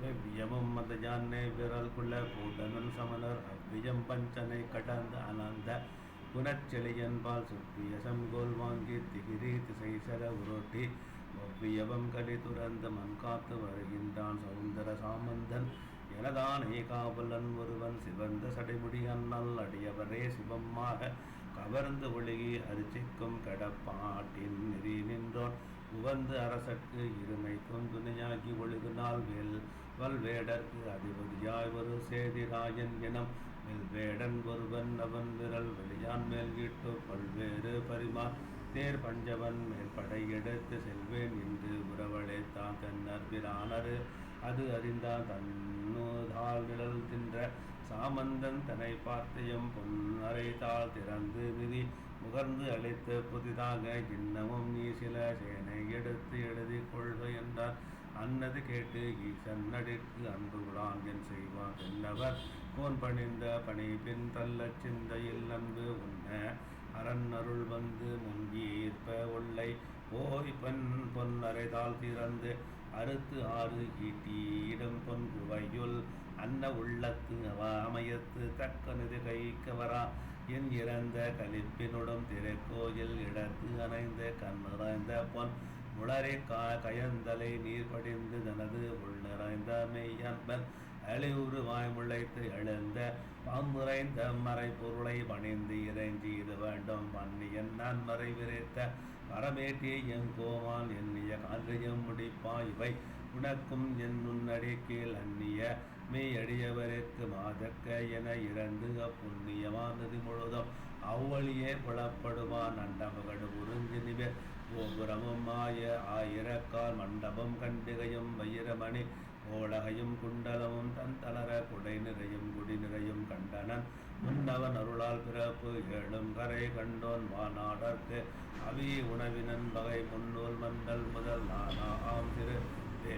வெவ்வியமும் மத ஜானை விரல் குள்ள பூடனன் சமணர் அவ்வியம் பஞ்சனை கடந்த அனந்த புனச்செழியன்பால் சுற்றிய செங்கோல் வாங்கி திகிரி திசை செல உருட்டி ஒவ்வியவம் கடி துறந்த மண் காத்து வருகின்றான் சவுந்தர சாமந்தன் எனதானே காவலன் ஒருவன் சிவந்த சடைமுடியன்னல் அடியவரே சிவமாக கவர்ந்து ஒழுகி அரிசிக்கும் கடப்பாட்டின் நெறி நின்றோன் உவந்து அரசற்கு இருமைக்கும் துணையாகி ஒழுகினால் வேல். வல்வேடற்கு அதிபதியாய் ஒரு சேதிராயன் எனம். வெல்வேடன் ஒருவன் அவன் விரல் வெளியான் மேல் ஈட்டு பல்வேறு பரிமா தேர் பஞ்சவன் மேற்படை எடுத்து செல்வேன் என்று உறவளே தான் தன்னர் பிரானரு. அது அறிந்தான் தன்னுதால் நிழல் தின்ற. சாமந்தன் தன்னை பார்த்தையும் பொன்னரைத்தால் திறந்து விதி முகர்ந்து அழைத்து புதிதாக இன்னமும் நீ சில சேனை எடுத்து அன்னது கேட்டு ஈசன் நடிற்கு அன்பு விழான் என் செய்வான் என்னவர் கோன் பணிந்த பணி பின் தள்ளச் சிந்தையில் அன்பு உண்ண அரண் அருள் வந்து முங்கி ஈர்ப்ப உள்ளை ஓய் பெண் பொன்னரைதால் திறந்து அறுத்து ஆறு ஈட்டியிடம் பொன்குவையுள் அன்ன உள்ளத்து அவ அமையத்து தக்கனது கைக்கு வரா என் இறந்த கலிப்பினுடன் திரைக்கோயில் இடத்து அணைந்த கண்ணுறைந்த பொன் உளரை கா கயந்தலை நீர் படிந்து தனது உள்நிறைந்த மெய்யன்பன் அழிவுறு வாய்முளைத்து எழுந்த பாம்புரைந்த மறை பொருளை பணிந்து இறைஞ்சி இது வேண்டும். பன்னியன் நான் மறை விரைத்த வரமேற்றி என் கோவான் எண்ணிய காரியம் முடிப்பா இவை உனக்கும் என் நுண்ணடி கீழ் அந்நிய மெய்யடியவருக்கு மாதக்க என இறந்து அப்புண்ணியமானது முழுதும் அவ்வழியே புலப்படுவான் அண்டமகடு உறிஞ்சு நிவர் கோபுரமும் ஆய ஆயிரக்கால் மண்டபம் கண்டிகையும் வைரமணி கோளகையும் குண்டலமும் தன் தளர குடை நிறையும் குடி நிறையும் கண்டனன். முன்னவன் அருளால் பிறப்பு ஏழும் கரை கண்டோன் வானாடற்கு அவி உணவினன் பகை முன்னூல் மண்டல் முதல்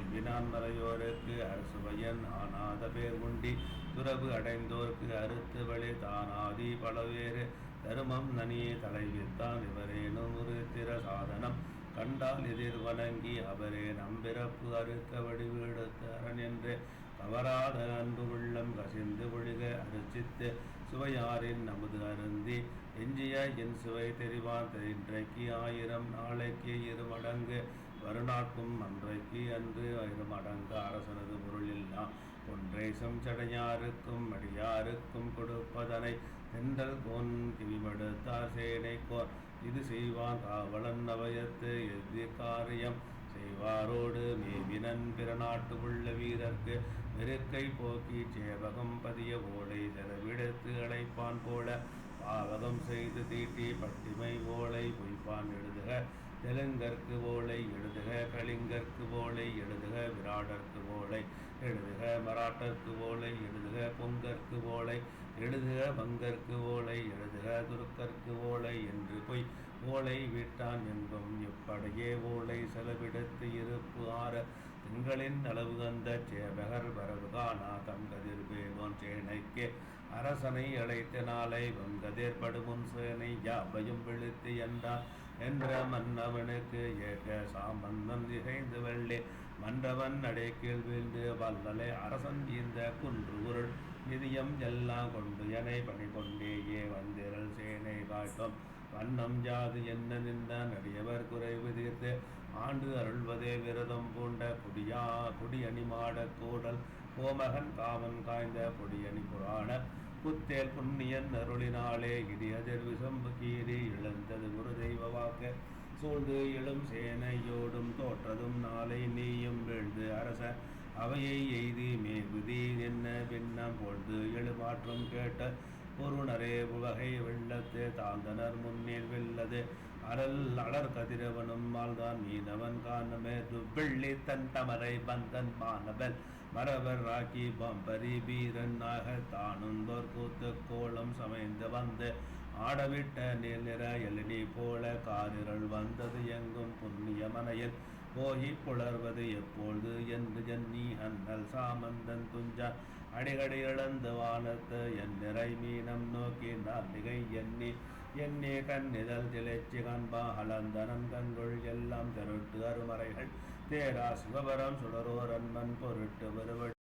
வேள்வினான் மறையோருக்கு அரசுவையன் ஆனாத பேர் உண்டி. துறவு அடைந்தோர்க்கு அறுத்து வழி தானாதி பலவேறு. தருமம் நனியே தலைவித்தான் இவரேனும் ஒரு திற சாதனம். கண்டால் எதிர் வணங்கி அவரே நம்பிறப்பு அறுக்க வடிவெடுத்தரன் என்று. தவறாத அன்பு உள்ளம் கசிந்து ஒழுக அரிசித்து சுவையாரின் நமது அருந்தி. எஞ்சிய என் சுவை தெரிவான் இன்றைக்கு ஆயிரம் நாளைக்கு இரு வருணாக்கும் அன்றைக்கு அன்று இரு மடங்கு அரசனது பொருளில்லாம் ஒன்றை செஞ்சடையாருக்கும் அடியாருக்கும் கொடுப்பதனை தென்றல் கோன் கிவிமடுத்தார் சேனை கோர். இது செய்வான் காவலன் நவயத்து எது காரியம்? செய்வாரோடு மேவினன் பிற நாட்டு உள்ள வீரர்க்கு வெறுக்கை போக்கி சேவகம் பதிய ஓலை செலவிடுத்து அழைப்பான் போல. பாவகம் செய்து தீட்டி பட்டிமை ஓலை பொய்ப்பான் எழுதுக. தெலுங்கற்கு ஓலை எழுதுக கலிங்கற்கு ஓலை எழுதுக விராடற்கு ஓலை எழுதுக மராட்டர்க்கு ஓலை எழுதுக பொங்கற்கு ஓலை எழுதுக வங்கற்கு ஓலை எழுதுக துருக்கற்கு ஓலை என்று பொய். ஓலை வீட்டான் என்பும் இப்படையே ஓலை செலவிடத்து இருப்பு ஆற. திங்களின் அளவு கந்த சேபகர் வரவுகானா தங்கதிர் வேவோன் சேனைக்கு. அரசனை அழைத்த நாளை வங்கதேர்படுமுன் சேனை யாவையும் விழுத்து என்றான் என்ற மன்னவனுக்கு ஏக சாமந்தன் திகைந்து வெள்ளி. மன்றவன் அடைக்கீழ் வீழ்ந்து வல்லலை அரசன் இந்த குன்று உருள் நிதியம் எல்லாம் கொண்டு எனை பணி கொண்டேயே வந்திரல் சேனை காட்டும். வண்ணம் ஜாது என்ன நின்ற நடியவர் குறைவு தீர்த்து ஆண்டு அருள்வதே விரதம் பூண்ட குடியா குடியணி மாட கூடல். கோமகன் காமன் காய்ந்த பொடியணி புராண. புத்தேல் புண்ணியன் அருளினாலே இடியதிர் விசம்பு கீறி இழந்தது குரு தெய்வ வாக்க. சூழ்ந்து எழும் சேனையோடும் தோற்றதும் நாளை நீயும் வீழ்ந்து அரச. அவையை எய்தி மேகுதி என்ன பின்னம் பொழுது எழுமாற்றம் கேட்ட பொருணரே உலகை வெள்ளத்து தாழ்ந்தனர் முன்னேல் வெல்லது. அறல் அலர் கதிரவனும் மால்தான் மீனவன் காணமே துவெள்ளி தன் தமரை பந்தன் மாணவன் மரவர் ராக்கி பாம்பரி வீரன் நாக தானுந்தோர் கூத்து கோலம் சமைந்து வந்து ஆடவிட்ட நீர் நிற எழினி போல காரிரள் வந்தது எங்கும் புண்ணிய மனையில். போகி புலர்வது எப்பொழுது என்று எண்ணி அண்ணல் சாமந்தன் துஞ்சா அடிகடி இழந்து வானத்து என் நிறை மீனம் நோக்கி நாட்டிகை எண்ணி. எண்ணி கண்ணிதழ் திளைச்சி கண்பா அலந்தனன் கண்கள் எல்லாம் திருட்டு அருமறைகள். தேரா சிவபரம் சுடரோர் அன்பன் பொருட்டு வருவ